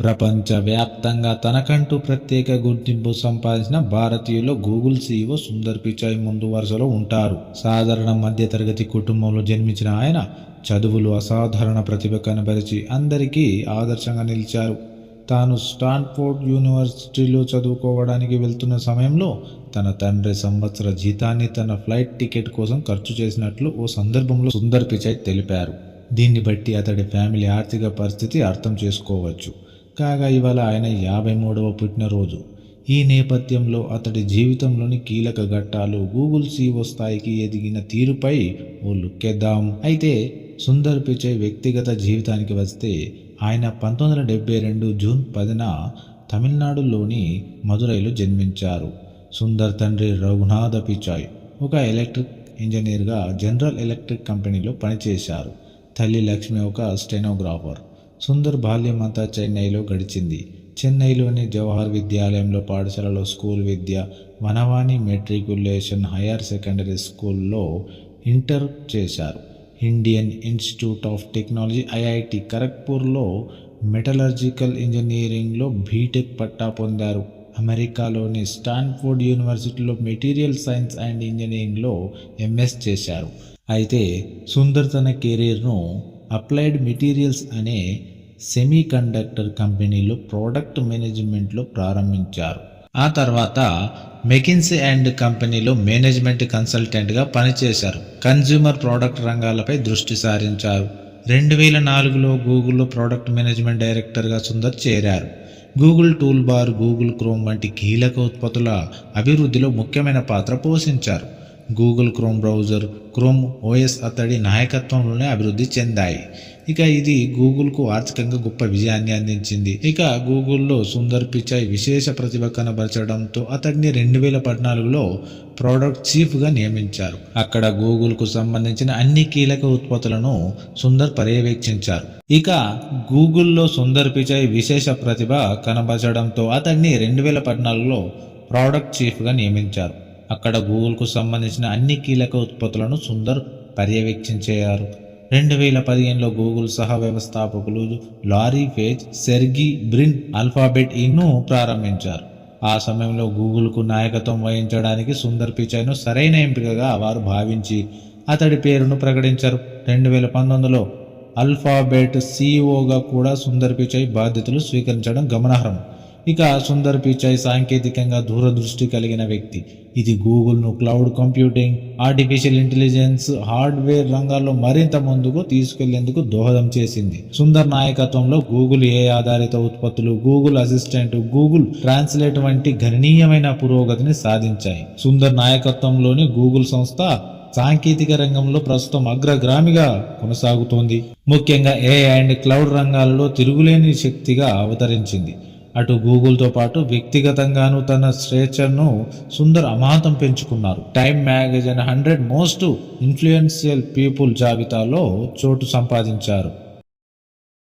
ప్రపంచవ్యాప్తంగా తనకంటూ ప్రత్యేక గుర్తింపు సంపాదించిన భారతీయులు గూగుల్ సీఈఓ సుందర్ పిచాయ్ ముందు వరుసలో ఉంటారు. సాధారణ మధ్యతరగతి కుటుంబంలో జన్మించిన ఆయన చదువులు అసాధారణ ప్రతిభ కనబరిచి అందరికీ ఆదర్శంగా నిలిచారు. తాను స్టాన్ఫోర్డ్ యూనివర్సిటీలో చదువుకోవడానికి వెళ్తున్న సమయంలో తన తండ్రి సంవత్సర జీతాన్ని తన ఫ్లైట్ టికెట్ కోసం ఖర్చు చేసినట్లు ఓ సందర్భంలో సుందర్ పిచాయ్ తెలిపారు. దీన్ని బట్టి అతడి ఫ్యామిలీ ఆర్థిక పరిస్థితి అర్థం చేసుకోవచ్చు. కాగా ఇవాళ ఆయన యాభై మూడవ పుట్టినరోజు. ఈ నేపథ్యంలో అతడి జీవితంలోని కీలక ఘట్టాలు గూగుల్ సీఓ స్థాయికి ఎదిగిన తీరుపై ఓ లుక్కేద్దాం. అయితే సుందర్ పిచై వ్యక్తిగత జీవితానికి వస్తే ఆయన పంతొమ్మిది వందల డెబ్బై రెండు జూన్ పదిన తమిళనాడులోని మదురైలో జన్మించారు. సుందర్ తండ్రి రఘునాథ పిచాయ్ ఒక ఎలక్ట్రిక్ ఇంజనీర్గా జనరల్ ఎలక్ట్రిక్ కంపెనీలో పనిచేశారు. తల్లి లక్ష్మి ఒక స్టెనోగ్రాఫర్. సుందర్ బాల్యమంతా చెన్నైలో గడిచింది. చెన్నైలోని జవహర్ విద్యాలయంలో పాఠశాలలో school Vidya Vanavani matriculation higher secondary స్కూల్లో ఇంటర్ చేశారు. Indian Institute of Technology IIT ఖరగ్పూర్లో metallurgical ఇంజనీరింగ్లో బీటెక్ పట్టా పొందారు. అమెరికాలోని స్టాన్ఫోర్డ్ యూనివర్సిటీలో మెటీరియల్ సైన్స్ అండ్ ఇంజనీరింగ్లో ఎంఎస్ చేశారు. అయితే సుందర్ తన కెరీర్ను అప్లైడ్ మెటీరియల్స్ అనే సెమీ కండక్టర్ కంపెనీలో ప్రోడక్ట్ మేనేజ్మెంట్లో ప్రారంభించారు. ఆ తర్వాత మెకిన్సీ అండ్ కంపెనీలో మేనేజ్మెంట్ కన్సల్టెంట్గా పనిచేశారు. కన్జ్యూమర్ ప్రోడక్ట్ రంగాలపై దృష్టి సారించారు. రెండు వేల నాలుగులో గూగుల్లో ప్రోడక్ట్ మేనేజ్మెంట్ డైరెక్టర్గా సుందర్ చేరారు. Google toolbar Google Chrome వంటి కీలక ఉత్పత్తుల అభివృద్ధిలో ముఖ్యమైన పాత్ర పోషించారు. Google Chrome browser Chrome OS అతడి నాయకత్వంలోనే అభివృద్ధి చెందాయి. ఇక ఇది గూగుల్కు ఆర్థికంగా గొప్ప విజయాన్ని అందించింది. ఇక గూగుల్లో సుందర్ పిచాయ్ విశేష ప్రతిభ కనబరచడంతో అతడిని రెండు వేల పద్నాలుగులో ప్రోడక్ట్ చీఫ్గా నియమించారు. అక్కడ గూగుల్కు సంబంధించిన అన్ని కీలక ఉత్పత్తులను సుందర్ పర్యవేక్షించారు. ఇక గూగుల్లో సుందర్ పిచాయ్ విశేష ప్రతిభ కనబరచడంతో అతడిని రెండు వేల పద్నాలుగులో ప్రోడక్ట్ చీఫ్గా నియమించారు. అక్కడ గూగుల్కు సంబంధించిన అన్ని కీలక ఉత్పత్తులను సుందర్ పర్యవేక్షించారు. రెండు వేల పదిహేనులో గూగుల్ సహ వ్యవస్థాపకులు Larry Page Sergey Brin Alphabet ఇన్ను ప్రారంభించారు. ఆ సమయంలో గూగుల్కు నాయకత్వం వహించడానికి సుందర్ పిచాయ్ను సరైన ఎంపికగా వారు భావించి అతడి పేరును ప్రకటించారు. రెండు వేల పంతొమ్మిదిలో అల్ఫాబెట్ సీఈఓగా కూడా సుందర్ పిచాయ్ బాధ్యతలు స్వీకరించడం గమనార్హం. ఇక సుందర్ పిచాయ్ సాంకేతికంగా దూరదృష్టి కలిగిన వ్యక్తి. ఇది గూగుల్ను cloud computing artificial intelligence hardware రంగాల్లో మరింత ముందుకు తీసుకెళ్ళేందుకు దోహదం చేసింది. సుందర్ నాయకత్వంలో గూగుల్ ఏ ఆధారిత ఉత్పత్తులు గూగుల్ అసిస్టెంట్ గూగుల్ ట్రాన్స్లేట్ వంటి గణనీయమైన పురోగతిని సాధించాయి. సుందర్ నాయకత్వంలోని గూగుల్ సంస్థ సాంకేతిక రంగంలో ప్రస్తుతం అగ్రగామిగా కొనసాగుతోంది. ముఖ్యంగా ఏ అండ్ క్లౌడ్ రంగాలలో తిరుగులేని శక్తిగా అవతరించింది. అటు గూగుల్తో పాటు వ్యక్తిగతంగాను తన స్వేచ్ఛను సుందర్ అమాంతం పెంచుకున్నారు. Time magazine hundred most influential people జాబితాలో చోటు సంపాదించారు.